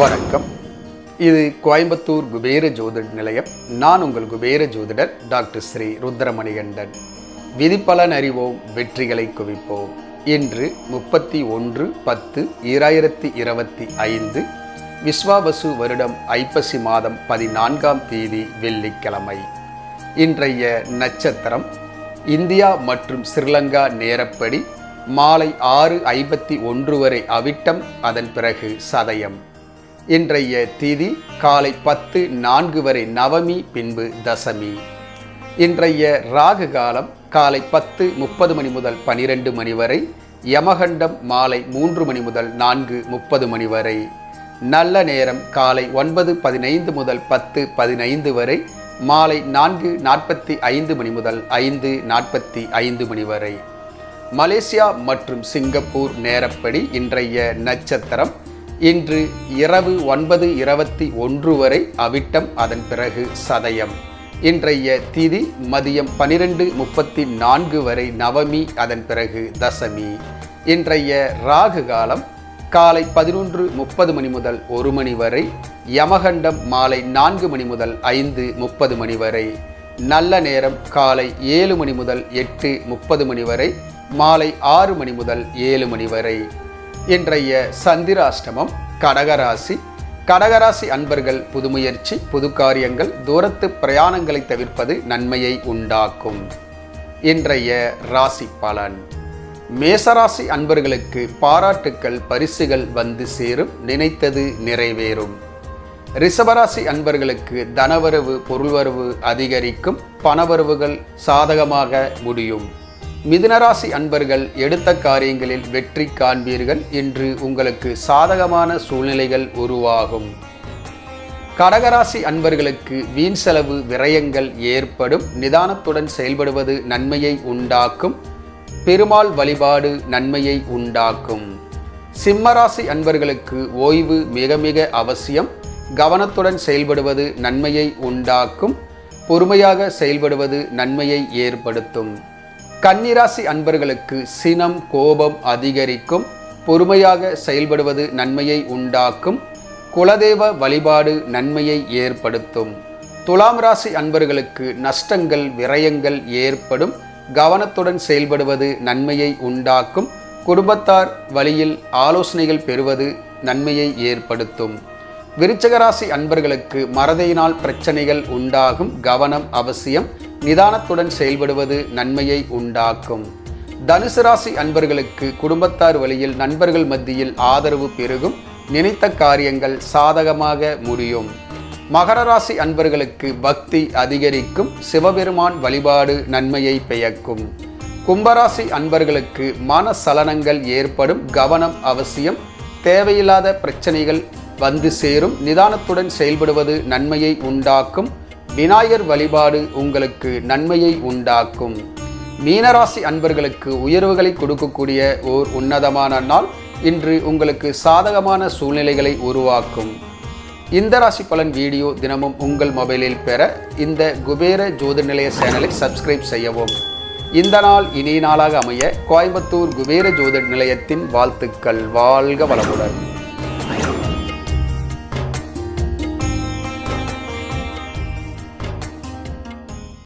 வணக்கம். இது கோயம்புத்தூர் குபேர ஜோதிட நிலையம். நான் உங்கள் குபேர ஜோதிடர் டாக்டர் ஸ்ரீ ருத்ரமணிகண்டன். விதிப்பலன் அறிவோம் வெற்றிகளை குவிப்போம். இன்று முப்பத்தி ஒன்று பத்து ஈராயிரத்தி இருபத்தி ஐந்து விஸ்வாவசு வருடம் ஐப்பசி மாதம் பதினான்காம் தேதி வெள்ளிக்கிழமை. இன்றைய நட்சத்திரம் இந்தியா மற்றும் ஸ்ரீலங்கா நேரப்படி மாலை ஆறு ஐம்பத்தி ஒன்று வரை அவிட்டம் அதன் பிறகு சதயம். இன்றைய திதி காலை பத்து நான்கு வரை நவமி பின்பு தசமி. இன்றைய ராகு காலம் காலை பத்து முப்பது மணி முதல் பனிரெண்டு மணி வரை யமகண்டம் மாலை மூன்று மணி முதல் நான்கு முப்பது மணி வரை. நல்ல நேரம் காலை ஒன்பது பதினைந்து முதல் பத்து பதினைந்து வரை மாலை நான்கு நாற்பத்தி ஐந்து மணி முதல் ஐந்து நாற்பத்தி ஐந்து மணி வரை. மலேசியா மற்றும் சிங்கப்பூர் நேரப்படி இன்றைய நட்சத்திரம் இன்று இரவு ஒன்பது இருபத்தி ஒன்று வரை அவிட்டம் அதன் பிறகு சதயம். இன்றைய திதி மதியம் பனிரெண்டு முப்பத்தி நான்கு வரை நவமி அதன் பிறகு தசமி. இன்றைய ராகு காலம் காலை பதினொன்று முப்பது மணி முதல் ஒரு மணி வரை யமகண்டம் மாலை நான்கு மணி முதல் ஐந்து முப்பது மணி வரை நல்ல நேரம் காலை ஏழு மணி முதல் எட்டு முப்பது மணி வரை மாலை ஆறு மணி முதல் ஏழு மணி வரை. இன்றைய சந்திராஷ்டமம் கடகராசி. கடகராசி அன்பர்கள் புதுமுயற்சி புது காரியங்கள் தூரத்து பிரயாணங்களை தவிர்ப்பது நன்மையை உண்டாக்கும். இன்றைய ராசி பலன். மேசராசி அன்பர்களுக்கு பாராட்டுக்கள் பரிசுகள் வந்து சேரும் நினைத்தது நிறைவேறும். ரிஷபராசி அன்பர்களுக்கு தனவரவு பொருள்வரவு அதிகரிக்கும் பணவரவுகள் சாதகமாக முடியும். மிதுனராசி அன்பர்கள் எடுத்த காரியங்களில் வெற்றி காண்பீர்கள் என்று உங்களுக்கு சாதகமான சூழ்நிலைகள் உருவாகும். கடகராசி அன்பர்களுக்கு வீண் செலவு விரயங்கள் ஏற்படும். நிதானத்துடன் செயல்படுவது நன்மையை உண்டாக்கும். பெருமாள் வழிபாடு நன்மையை உண்டாக்கும். சிம்மராசி அன்பர்களுக்கு ஓய்வு மிக மிக அவசியம். கவனத்துடன் செயல்படுவது நன்மையை உண்டாக்கும். பொறுமையாக செயல்படுவது நன்மையை ஏற்படுத்தும். கன்னிராசி அன்பர்களுக்கு சினம் கோபம் அதிகரிக்கும். பொறுமையாக செயல்படுவது நன்மையை உண்டாக்கும். குலதெய்வ வழிபாடு நன்மையை ஏற்படுத்தும். துலாம் ராசி அன்பர்களுக்கு நஷ்டங்கள் விரயங்கள் ஏற்படும். கவனத்துடன் செயல்படுவது நன்மையை உண்டாக்கும். குடும்பத்தார் வழியில் ஆலோசனைகள் பெறுவது நன்மையை ஏற்படுத்தும். விருச்சகராசி அன்பர்களுக்கு மறதியினால் பிரச்சனைகள் உண்டாகும் கவனம் அவசியம் நிதானத்துடன் செயல்படுவது நன்மையை உண்டாக்கும். தனுசு ராசி அன்பர்களுக்கு குடும்பத்தார் வழியில் நண்பர்கள் மத்தியில் ஆதரவு பெருகும் நினைத்த காரியங்கள் சாதகமாக முடியும். மகர ராசி அன்பர்களுக்கு பக்தி அதிகரிக்கும் சிவபெருமான் வழிபாடு நன்மையை பெயக்கும் கும்பராசி அன்பர்களுக்கு மன சலனங்கள் ஏற்படும் கவனம் அவசியம் தேவையில்லாத பிரச்சனைகள் வந்து சேரும். நிதானத்துடன் செயல்படுவது நன்மையை உண்டாக்கும். விநாயகர் வழிபாடு உங்களுக்கு நன்மையை உண்டாக்கும். மீனராசி அன்பர்களுக்கு உயர்வுகளை கொடுக்கக்கூடிய ஓர் உன்னதமான நாள். இன்று உங்களுக்கு சாதகமான சூழ்நிலைகளை உருவாக்கும். இந்த ராசி பலன் வீடியோ தினமும் உங்கள் மொபைலில் பெற இந்த குபேர ஜோதி நிலைய சேனலை சப்ஸ்கிரைப் செய்யவும். இந்த நாள் இனிய நாளாக அமைய கோயம்புத்தூர் குபேர ஜோதிட நிலையத்தின் வாழ்த்துக்கள். வாழ்க வளமுடன்.